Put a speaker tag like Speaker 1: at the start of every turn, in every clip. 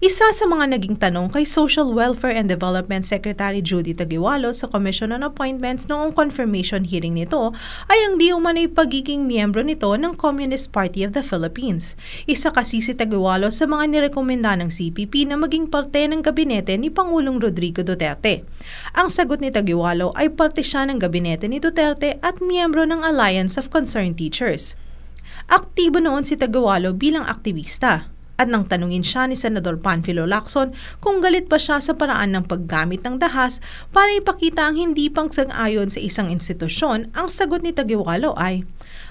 Speaker 1: Isa sa mga naging tanong kay Social Welfare and Development Secretary Judy Tagiwalo sa Commission on Appointments noong confirmation hearing nito ay ang di umano'y pagiging miyembro nito ng Communist Party of the Philippines. Isa kasi si Tagiwalo sa mga nirekomenda ng CPP na maging parte ng gabinete ni Pangulong Rodrigo Duterte. Ang sagot ni Tagiwalo ay parte siya ng gabinete ni Duterte at miyembro ng Alliance of Concerned Teachers. Aktibo noon si Tagiwalo bilang aktivista at nang tanungin siya ni Senador Panfilo Lacson kung galit pa siya sa paraan ng paggamit ng dahas para ipakita ang hindi pang sang-ayon sa isang institusyon, ang sagot ni Tagiwalo ay,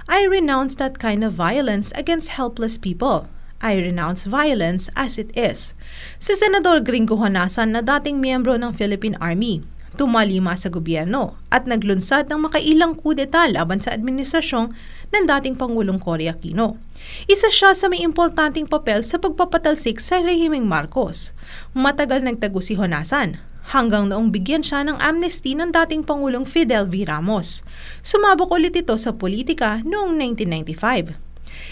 Speaker 1: I renounce that kind of violence against helpless people. I renounce violence as it is. Si Senador Gringo Honasan na dating miyembro ng Philippine Army, tumalima sa gobyerno at naglunsad ng makailang kudeta laban sa administrasyong ng dating Pangulong Cory Aquino. Isa siya sa may importanteng papel sa pagpapatalsik sa rehimeng Marcos. Matagal nagtago si Honasan hanggang noong bigyan siya ng amnesty ng dating Pangulong Fidel V. Ramos. Sumabok ulit ito sa politika noong 1995.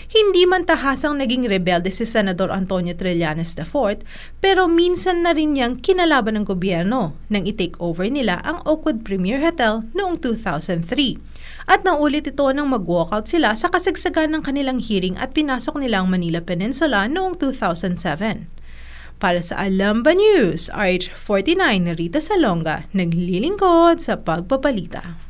Speaker 1: Hindi man tahasang naging rebelde si Senador Antonio Trillanes IV, pero minsan na rin niyang kinalaban ng gobyerno nang i-take over nila ang Oakwood Premier Hotel noong 2003. At naulit ito nang mag-walkout sila sa kasagsagan ng kanilang hearing at pinasok nilang Manila Peninsula noong 2007. Para sa Alamba News, RH49 Rita Salonga, naglilingkod sa pagpapalita.